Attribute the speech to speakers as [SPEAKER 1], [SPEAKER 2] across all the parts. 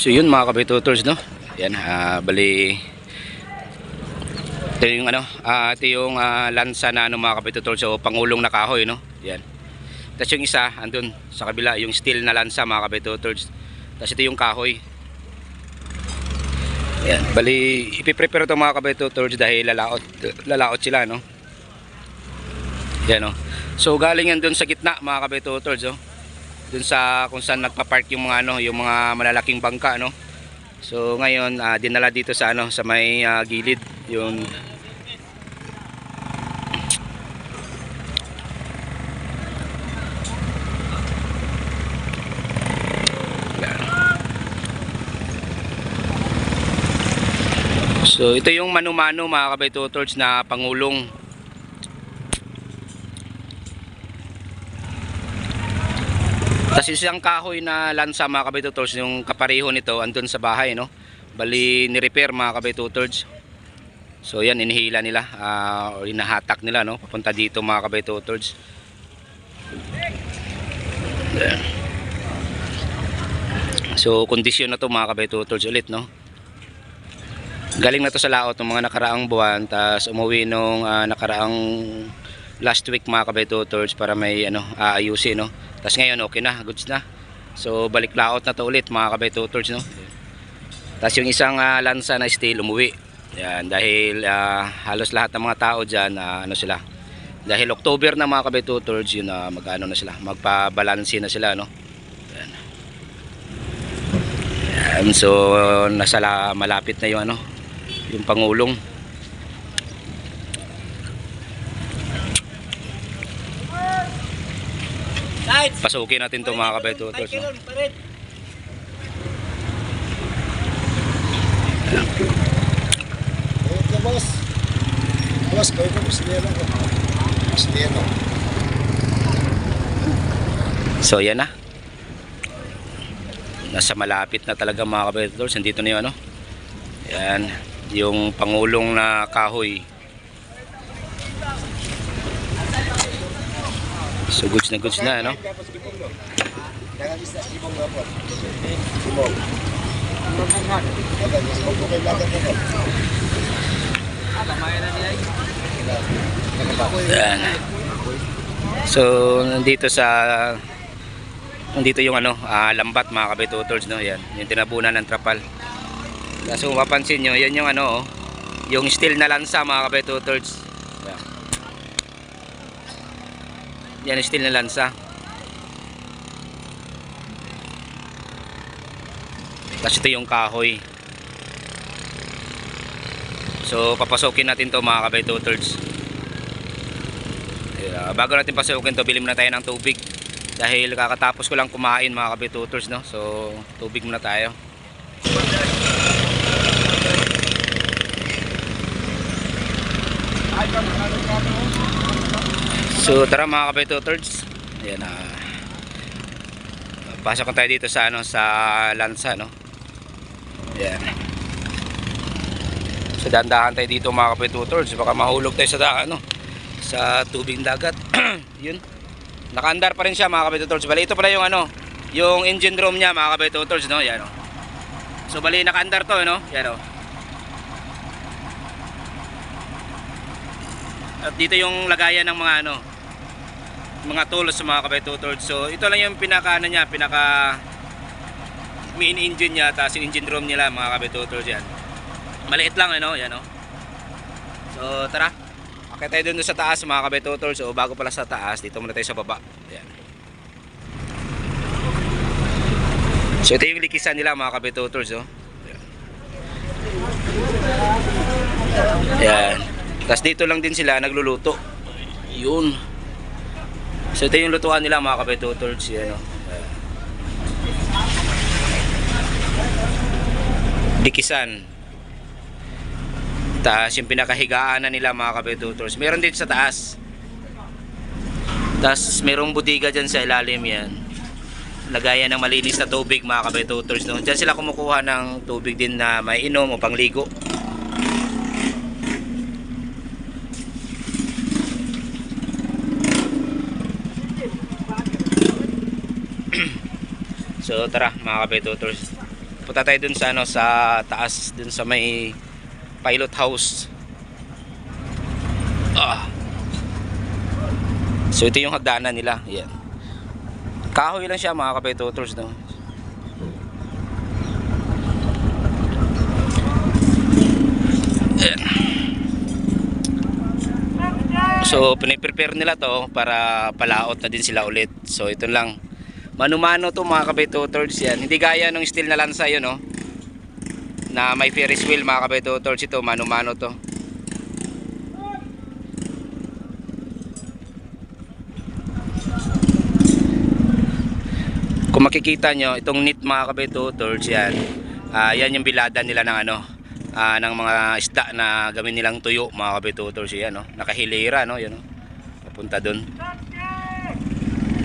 [SPEAKER 1] So yun mga kabitutors no. Yan ah, bali ito yung ano, ah, ito yung ah, lansa na ano mga kabitutors so pangulong na kahoy no. Yan. Tapos yung isa andun sa kabila yung steel na lansa mga kabitutors. Tapos ito yung kahoy. Yan, bali ipiprepare ito mga kabitutors dahil lalaot lalaot sila no. Yan no. So galing yan dun sa gitna mga kabitutors oh dun sa kung saan nagpa-park yung mga ano, yung mga malalaking bangka no. So ngayon ah, dinala dito sa ano sa may ah, gilid yung. So ito yung mano-mano mga kabaitutors na pangulong Tapos isang kahoy na lansa mga kabitutors, yung kapareho nito andun sa bahay, no? Bali ni-repair mga kabitutors. So yan, inihila nila, ah, or inahatak nila, no? Papunta dito mga kabitutors. Yan. So kondisyon na to mga kabitutors ulit, no? Galing na to sa laot ng mga nakaraang buwan, tapos umuwi nung ah, nakaraang last week mga kabitutors para may ano, aayusin, no? Tapos ngayon okay na, goods na. So balik laot na to ulit mga kabitutors, no? Tapos yung isang ah, lansa na steel umuwi. Yan, dahil ah, halos lahat ng mga tao dyan, ah, ano sila, dahil October na mga kabitutors, yun na magano na sila, magpabalansi na sila, no? Yan. Yan, so nasa la, malapit na yung ano, yung pangulong. Pasukin natin to mga kabitutors, no?
[SPEAKER 2] Boss. Boss, kayo ko, Mr. ko. Mr.
[SPEAKER 1] So yan na. Nasa malapit na talaga mga kabitutors. Nandito na yung ano. Yan. Yung pangulong na kahoy. So goods na goods na ano. Yan. So nandito sa nandito yung ano, ah, lambat mga kabitutors no. Yan, yung tinabunan ng trapal. So kung mapapansin nyo, yan yung ano, oh, yung steel na lansa mga kabitutors. Yan. Yan steel na lansa. Tapos ito yung kahoy. So papasokin natin to mga kabitutors. Uh, bago natin pasukin to, bili muna tayo ng tubig. Dahil kakatapos ko lang kumain mga kabitutors, no? So, tubig muna tayo. So, tara mga kabitutors. Ayan, ah. pasok ko tayo dito sa, ano, sa lansa, no? Ayan. So, dandahan tayo dito mga kabitutors. Baka mahulog tayo sa daan, no? sa tubig dagat. Yun. Nakaandar pa rin siya mga kabitutors. Bali ito pala yung ano, yung engine room niya mga kabitutors, no? Yan oh. So bali nakaandar to, no? Yan oh. At dito yung lagayan ng mga ano, mga tools sa mga kabitutors. So ito lang yung pinaka ano niya, pinaka main engine niya, tapos yung engine room nila mga kabitutors yan. Maliit lang ano, yan oh. So tara. Kaya tayo dun sa taas mga kabetotol. So bago pala sa taas, dito muna tayo sa baba. Ayan. So ito yung likisan nila mga kabetotol. So. Ayan. Ayan. Tapos dito lang din sila nagluluto. Yun. So ito yung lutuan nila mga kabetotol. Ayan o. Ayan. Likisan. Taas yung pinakahigaan na nila mga kabetutors. Meron din sa taas. Tapos merong budiga dyan sa ilalim yan. Lagayan ng malinis na tubig mga kabetutors. No? Dyan sila kumukuha ng tubig din na may inom o pangligo. So tara mga kabetutors. punta tayo dun sa ano sa taas dun sa may pilot house. Ah. So ito yung hagdanan nila. Yan. Kahoy lang siya mga kapetutors no. Ayan. So, piniprepare nila to para palaot na din sila ulit. So, ito lang. Mano-mano to mga kabetutors yan. Hindi gaya nung steel na lansa yun, no? Na may Ferris wheel mga kabetutors ito. Mano-mano to. Kung makikita nyo, itong knit mga kabetutors yan. ah yan yung bilada nila ng ano, ah, ng mga isda na gawin nilang tuyo mga kabetutors yan no nakahilera no yan no papunta doon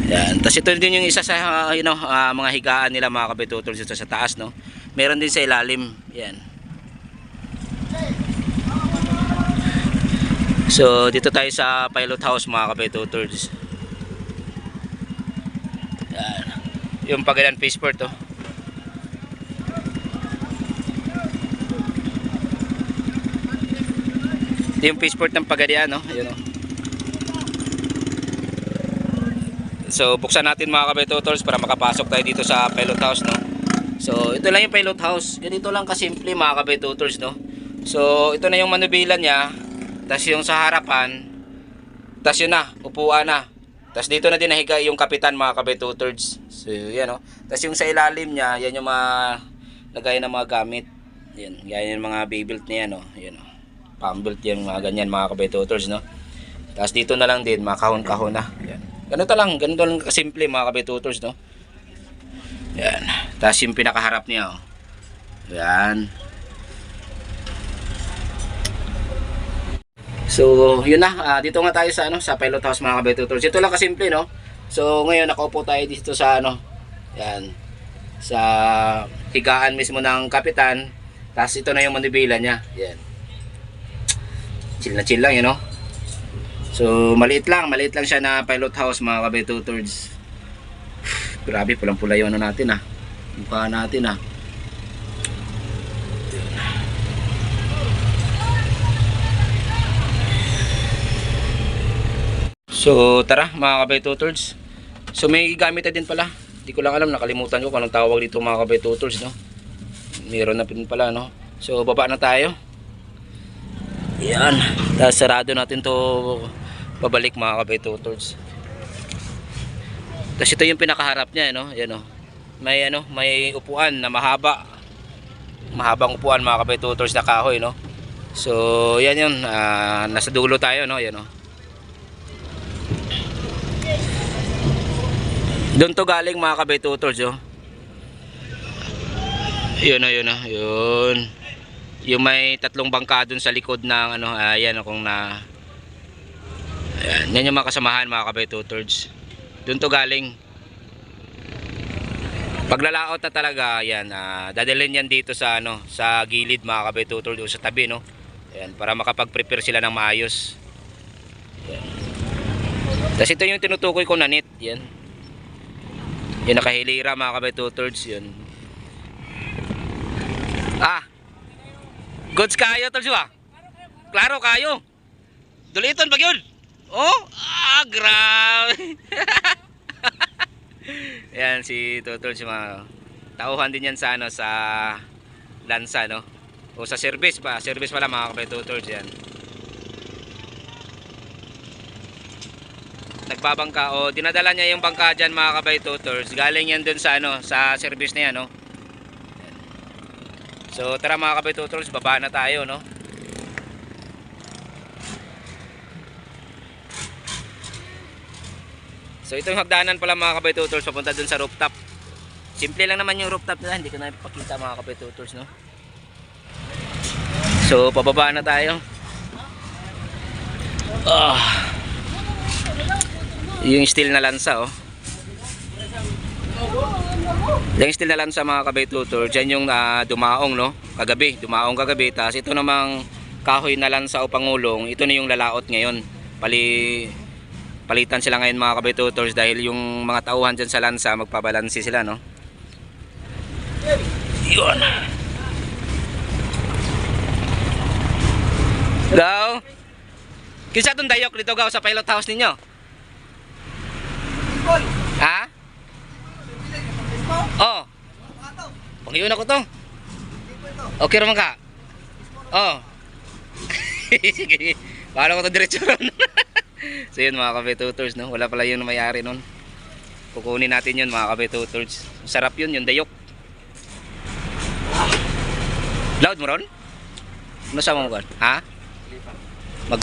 [SPEAKER 1] yan. Tapos ito din yung isa sa ah, you know, ah, mga higaan nila mga kabetutors ito sa taas no? Meron din sa ilalim. Yan. So dito tayo sa pilot house mga kabetutors yan. Yung Pagalan Passport to Ito yung passport ng Pagadian, no? Ayun, no? So, buksan natin mga kabetotors para makapasok tayo dito sa pilot house, no? So, ito lang yung pilot house. Ganito lang kasimple mga kabetotors, no? So, ito na yung manubilan niya. Tapos yung sa harapan, tapos yun na, upuan na. Tapos dito na din nahiga yung kapitan mga kabetotors. So, yan, no? Tapos yung sa ilalim niya, yan yung mga lagay ng mga gamit. Yan, yan yung mga Baybuilt niya, no? Yan, no? Pambuilt yung mga ganyan mga kabetotors, no? Tapos dito na lang din, mga kahon-kahon na. Yan. Ganito lang, ganito lang kasimple mga kabetotors, no? Yan. Tapos yung pinakaharap niya, oh. Yan. So, yun na. Ah, dito nga tayo sa ano, sa pilot house mga kabetutors. Ito lang kasimple, no? So, ngayon nakaupo tayo dito sa ano, yan. Sa higaan mismo ng kapitan. Tapos ito na yung manibela niya. Yan. Chill na chill lang, yun, no? So, maliit lang. Maliit lang siya na pilot house mga kabetutors. Grabe, pulang-pula yung ano natin, ah. Mukha natin, ah. So tara mga kabetutors So may gamit din pala Hindi ko lang alam nakalimutan ko kung anong tawag dito mga kabetutors no? Meron na din pala no So baba na tayo Yan Tapos sarado natin to Pabalik mga kabetutors Tapos ito yung pinakaharap niya no? Yan no May ano may upuan na mahaba. Mahabang upuan mga kabetutors na kahoy no? So yan yun ah, Nasa dulo tayo no? Yan no Doon to galing mga kabetutors, oh. Yun na, yun na, yun. Yung may tatlong bangka doon sa likod ng ano, ayan kung na Ayan, yan yung mga kasamahan mga kabetutors. Doon to galing. Paglalaot na talaga, ayan, ah, dadalhin yan dito sa ano, sa gilid mga kabetutors, o sa tabi, no. Ayan, para makapag-prepare sila ng maayos. Ayan. Tapos ito yung tinutukoy ko na net, yan. Yung nakahilira mga kabetutors yun. Ah. Goods kayo tol siya. Klaro kayo. Duliton pag. Oh, ah, grabe. yan si Tutol si mga tauhan din yan sa ano sa lansa no. O sa service pa, service pala mga kabetutors yan. nagbabangka o dinadala niya yung bangka dyan mga kabay tutors galing yan dun sa ano sa service niya no so tara mga kabay tutors baba na tayo no so ito yung hagdanan pala mga kabay tutors papunta dun sa rooftop. Simple lang naman yung rooftop nila hindi ko na ipakita mga kabay tutors no? So pababa na tayo. Ah. Yung steel na lansa oh. Yung steel na lansa mga kabay tutor dyan yung ah, dumaong no? Kagabi dumaong kagabi. Tapos ito namang kahoy na lansa o pangulong ito na yung lalaot ngayon. Pali palitan sila ngayon mga kabay tutors dahil yung mga tauhan dyan sa lansa magpabalansi sila no Yun. Gaw. Kinsa tong dayok dito gaw sa pilot house ninyo? Ha? Oh. Pangiyon ako to. Okay raman ka? Oh. Sige. Paano ko to diretso ron? so yun mga kabetutors, no? Wala pala yung may-ari nun. Kukunin natin yun mga kabetutors. Sarap yun, yung dayok. Loud mo ron? Ano sa mo ba? Ha? Mag...